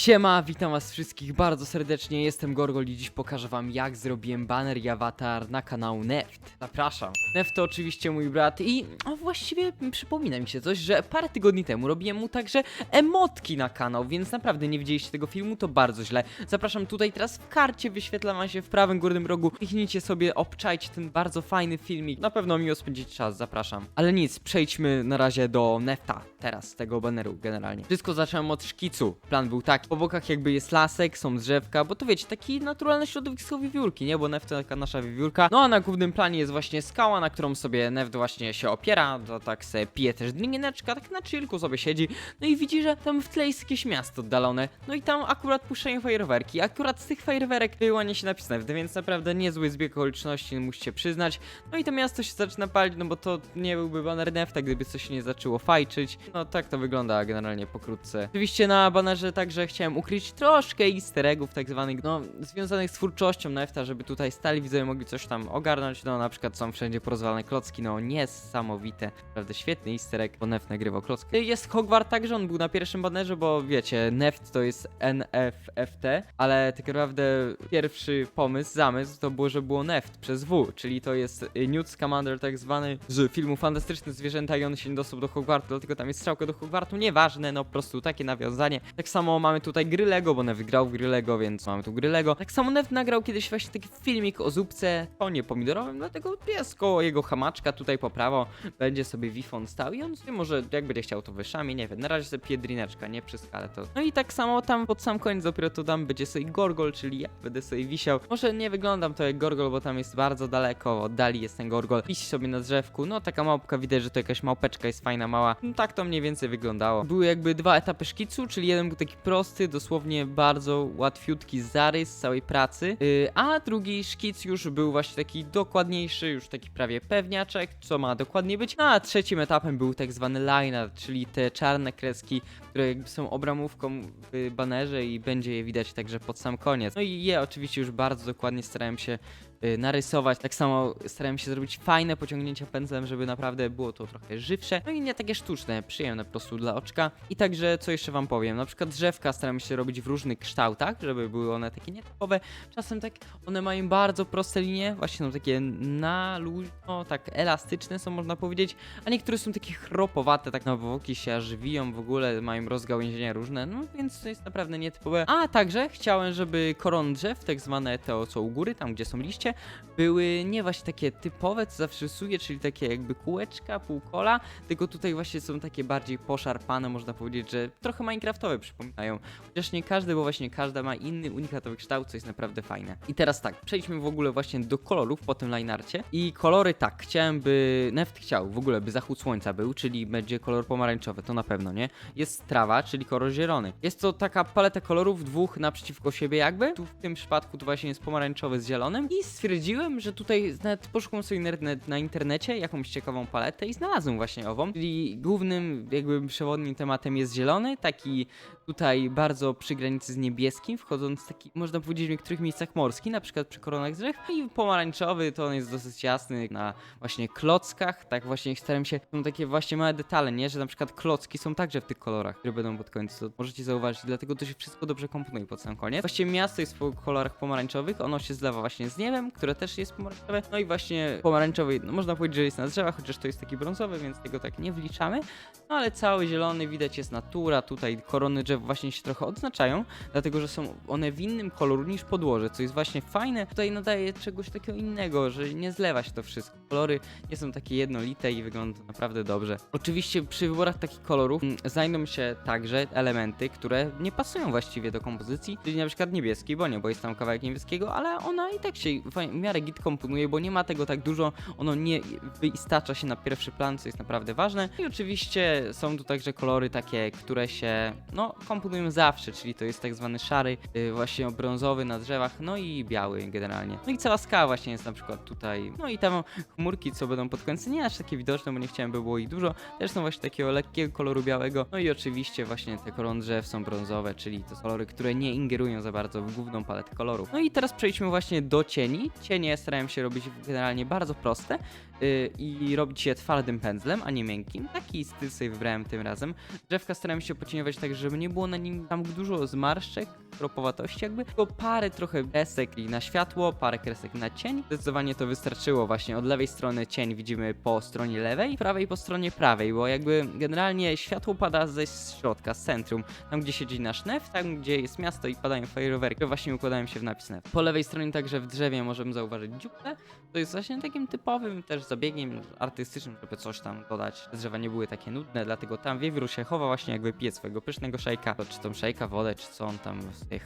Siema, witam was wszystkich bardzo serdecznie, jestem Gorgol i dziś pokażę wam jak zrobiłem banner i awatar na kanał Neft. Zapraszam. Neft to oczywiście mój brat i a właściwie przypomina mi się coś, że parę tygodni temu robiłem mu także emotki na kanał, więc naprawdę nie widzieliście tego filmu, to bardzo źle. Zapraszam tutaj teraz w karcie, wyświetla wam się w prawym górnym rogu, kliknijcie sobie, obczajcie ten bardzo fajny filmik, na pewno miło spędzić czas, zapraszam. Ale nic, przejdźmy na razie do Nefta, teraz tego baneru generalnie. Wszystko zacząłem od szkicu, plan był taki, po bokach jakby jest lasek, są drzewka, bo to wiecie, taki naturalne środowisko wiewiórki, nie? Bo Neft to taka nasza wiewiórka. No a na głównym planie jest właśnie skała, na którą sobie Neft właśnie się opiera, to tak sobie pije też drineczka, tak na chillku sobie siedzi, no i widzi, że tam w tle jest jakieś miasto oddalone, no i tam akurat puszczają fajerwerki, akurat z tych fajerwerek wyłania się napis Neft, więc naprawdę niezły zbieg okoliczności, musicie przyznać. No i to miasto się zaczyna palić, no bo to nie byłby baner Nefta, gdyby coś nie zaczęło fajczyć. No tak to wygląda generalnie pokrótce. Oczywiście na banerze także chciałem ukryć troszkę easter eggów tak zwanych, no związanych z twórczością Nefta, żeby tutaj stali widzowie mogli coś tam ogarnąć, no na przykład są wszędzie porozwalane klocki, no niesamowite. Naprawdę świetny easter egg, bo Neft nagrywał klocki. Jest Hogwart także, on był na pierwszym banerze, bo wiecie, Neft to jest NFT, ale tak naprawdę pierwszy pomysł, zamysł to było, że było Neft przez W, czyli to jest Newt Scamander tak zwany z filmu Fantastyczne Zwierzęta i on się nie dostał do Hogwartu, dlatego tam jest strzałka do Hogwartu, nieważne, no po prostu takie nawiązanie. Tak samo mamy tutaj gry Lego, bo Neft grał w gry Lego, więc mamy tu gry Lego. Tak samo Neft nagrał kiedyś właśnie taki filmik o zupce konie pomidorowym, dlatego jest koło jego hamaczka tutaj po prawo, będzie sobie Wifon stał i on sobie może, jak będzie chciał to wyszami, nie wiem, na razie sobie pije drineczka, nie przy skale to. No i tak samo tam pod sam koniec dopiero to tam będzie sobie Gorgol, czyli ja będę sobie wisiał. Może nie wyglądam to jak Gorgol, bo tam jest bardzo daleko, oddali jest ten Gorgol. Wisi sobie na drzewku, no taka małpka, widać, że to jakaś małpeczka jest fajna, mała. No tak to mniej więcej wyglądało. Były jakby dwa etapy szkicu, czyli jeden był taki prosty, dosłownie bardzo łatwiutki zarys całej pracy, yy, a drugi szkic już był właśnie taki dokładniejszy, już taki prawie pewniaczek, co ma dokładnie być. No a trzecim etapem był tak zwany line art, czyli te czarne kreski, które jakby są obramówką w banerze i będzie je widać także pod sam koniec. No i je oczywiście już bardzo dokładnie starałem się y, narysować. Tak samo starałem się zrobić fajne pociągnięcia pędzlem, żeby naprawdę było to trochę żywsze. No i nie takie sztuczne, przyjemne po prostu dla oczka. I także, co jeszcze wam powiem, na przykład drzewka staram się robić w różnych kształtach, żeby były one takie nietypowe. Czasem tak one mają bardzo proste linie, właśnie są takie na luźno, tak elastyczne są można powiedzieć, a niektóre są takie chropowate, tak na boki się aż wiją w ogóle, mają rozgałęzienia różne, no więc to jest naprawdę nietypowe. A także chciałem, żeby koron drzew, tak zwane te co u góry, tam gdzie są liście, były nie właśnie takie typowe, co zawsze rysuje, czyli takie jakby kółeczka, półkola, tylko tutaj właśnie są takie bardziej poszarpane, można powiedzieć, że trochę minecraftowe przypominają. Chociaż nie każdy, bo właśnie każda ma inny unikatowy kształt, co jest naprawdę fajne. I teraz tak, przejdźmy w ogóle właśnie do kolorów po tym linearcie. I kolory tak, chciałem by, Neft chciał w ogóle, by zachód słońca był, czyli będzie kolor pomarańczowy, to na pewno, nie? Jest trawa, czyli kolor zielony. Jest to taka paleta kolorów dwóch naprzeciwko siebie jakby. Tu w tym przypadku to właśnie jest pomarańczowy z zielonym. I stwierdziłem, że tutaj nawet poszukam sobie na internecie jakąś ciekawą paletę i znalazłem właśnie ową. Czyli głównym jakby przewodnim tematem jest zielony, taki tutaj bardzo przy granicy z niebieskim, wchodząc taki, można powiedzieć, w niektórych miejscach morski, na przykład przy koronach drzew. I pomarańczowy to on jest dosyć jasny na właśnie klockach, tak właśnie staram się, są takie właśnie małe detale, nie, że na przykład klocki są także w tych kolorach, które będą pod koniec, to możecie zauważyć, dlatego to się wszystko dobrze komponuje pod sam koniec. Właściwie miasto jest w kolorach pomarańczowych, ono się zlewa właśnie z niebem, które też jest pomarańczowe, no i właśnie pomarańczowy, no można powiedzieć, że jest na drzewach, chociaż to jest taki brązowy, więc tego tak nie wliczamy, no ale cały zielony widać jest natura, tutaj korony drzew właśnie się trochę odznaczają, dlatego że są one w innym koloru niż podłoże, co jest właśnie fajne. Tutaj nadaje czegoś takiego innego, że nie zlewa się to wszystko. Kolory nie są takie jednolite i wygląda naprawdę dobrze. Oczywiście przy wyborach takich kolorów mm, znajdą się także elementy, które nie pasują właściwie do kompozycji, czyli na przykład niebieski, bo nie, bo jest tam kawałek niebieskiego, ale ona i tak się w miarę git komponuje, bo nie ma tego tak dużo, ono nie wystacza się na pierwszy plan, co jest naprawdę ważne. I oczywiście są tu także kolory takie, które się, no, komponują zawsze, czyli to jest tak zwany szary, yy, właśnie brązowy na drzewach, no i biały generalnie. No i cała skała właśnie jest na przykład tutaj, no i tam chmurki, co będą pod końcem, nie aż takie widoczne, bo nie chciałem, by było ich dużo, też są właśnie takiego lekkiego koloru białego, no i oczywiście właśnie te korony drzew są brązowe, czyli to są kolory, które nie ingerują za bardzo w główną paletę kolorów. No i teraz przejdźmy właśnie do cieni. Cienie starałem się robić generalnie bardzo proste yy, i robić je twardym pędzlem, a nie miękkim. Taki styl sobie wybrałem tym razem. Drzewka starałem się pocieniować tak, żeby nie nie było na nim tam dużo zmarszczek, kropowatości jakby, tylko parę trochę kresek na światło, parę kresek na cień. Zdecydowanie to wystarczyło właśnie. Od lewej strony cień widzimy po stronie lewej, prawej po stronie prawej, bo jakby generalnie światło pada ze środka, z centrum, tam gdzie siedzi nasz nef, tam gdzie jest miasto i padają fajerwerki, właśnie układają się w napis nef. Po lewej stronie także w drzewie możemy zauważyć dziupę, to jest właśnie takim typowym też zabiegiem artystycznym, żeby coś tam dodać. Drzewa nie były takie nudne, dlatego tam wiewiór się chowa właśnie jakby pije swojego pysznego szejka, czy tą szejka, wodę, czy co on tam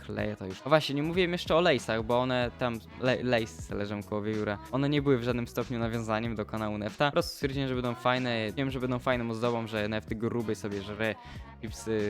chleje, to już... No właśnie, nie mówiłem jeszcze o lejsach, bo one tam, le lejsy leżą koło wiewióra, one nie były w żadnym stopniu nawiązaniem do kanału Nefta, po prostu stwierdziłem, że będą fajne, wiem, że będą fajną ozdobą, że Neft gruby sobie żre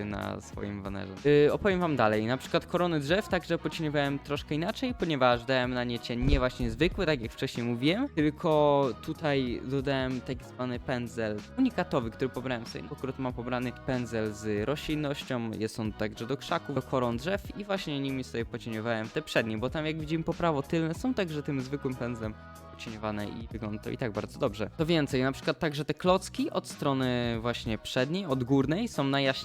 na swoim banerze. Yy, opowiem wam dalej, na przykład korony drzew także pocieniowałem troszkę inaczej, ponieważ dałem na nie cień nie właśnie zwykły, tak jak wcześniej mówiłem, tylko tutaj dodałem tak zwany pędzel unikatowy, który pobrałem sobie. Akurat mam pobrany pędzel z roślinnością, jest on także do krzaków, do koron drzew i właśnie nimi sobie pocieniowałem te przednie, bo tam jak widzimy po prawo tylne są także tym zwykłym pędzlem pocieniowane i wygląda to i tak bardzo dobrze. To więcej, na przykład także te klocki od strony właśnie przedniej, od górnej są najjaśniejsze,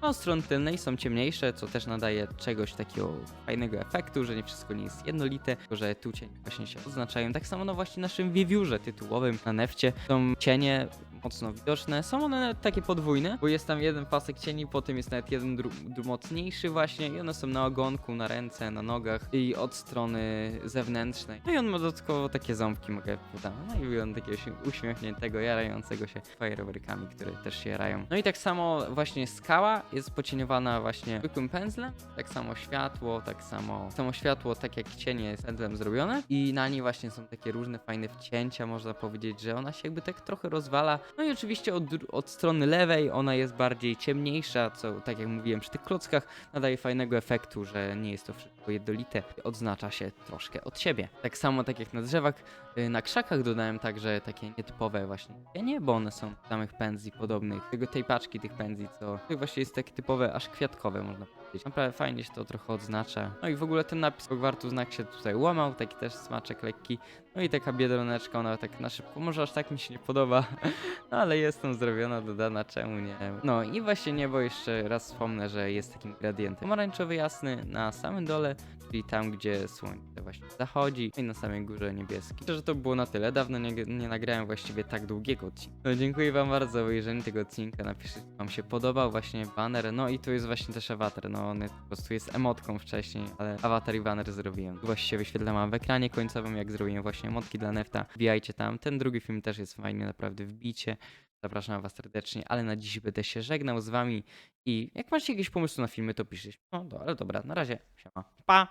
a od strony tylnej są ciemniejsze, co też nadaje czegoś takiego fajnego efektu, że nie wszystko nie jest jednolite, że tu cienie właśnie się odznaczają. Tak samo no właśnie naszym wiewiórze tytułowym na nefcie są cienie mocno widoczne. Są one takie podwójne, bo jest tam jeden pasek cieni, potem jest nawet jeden mocniejszy właśnie i one są na ogonku, na ręce, na nogach i od strony zewnętrznej. No i on ma dodatkowo takie ząbki, mogę podać. No i wygląda takiego uśmiechniętego, jarającego się fajerwerkami, które też się jarają. No i tak samo właśnie skała jest pocieniowana właśnie zwykłym pędzlem, tak samo światło, tak samo, samo światło, tak jak cienie jest pędzlem zrobione i na niej właśnie są takie różne fajne wcięcia, można powiedzieć, że ona się jakby tak trochę rozwala. No i oczywiście od, od strony lewej ona jest bardziej ciemniejsza, co tak jak mówiłem przy tych klockach nadaje fajnego efektu, że nie jest to wszystko jednolite, odznacza się troszkę od siebie. Tak samo tak jak na drzewach, y, na krzakach dodałem także takie nietypowe właśnie cienie, bo one są samych pędzli podobnych, tego tej paczki tych pędzli, co właśnie jest takie typowe, aż kwiatkowe można powiedzieć. Naprawdę fajnie się to trochę odznacza. No i w ogóle ten napis Hogwartu znak się tutaj łamał, taki też smaczek lekki. No i taka biedroneczka, ona tak na szybko, może aż tak mi się nie podoba, no ale jest tam zrobiona, dodana, czemu nie? No i właśnie niebo jeszcze raz wspomnę, że jest takim gradientem pomarańczowy jasny na samym dole, czyli tam, gdzie słońce właśnie zachodzi, i na samej górze niebieski. Myślę, że to było na tyle. Dawno nie, nie nagrałem właściwie tak długiego odcinka. No, dziękuję wam bardzo za obejrzenie tego odcinka. Napiszcie, czy wam się podobał właśnie banner. No i tu jest właśnie też awatar. No on po prostu jest emotką wcześniej, ale awatar i banner zrobiłem. Właściwie wyświetlam w ekranie końcowym, jak zrobiłem właśnie emotki dla Nefta. Wbijajcie tam. Ten drugi film też jest fajny, naprawdę wbicie. Zapraszam was serdecznie, ale na dziś będę się żegnał z wami i jak macie jakieś pomysły na filmy, to piszcie. No, ale dobra, na razie, siema. Pa!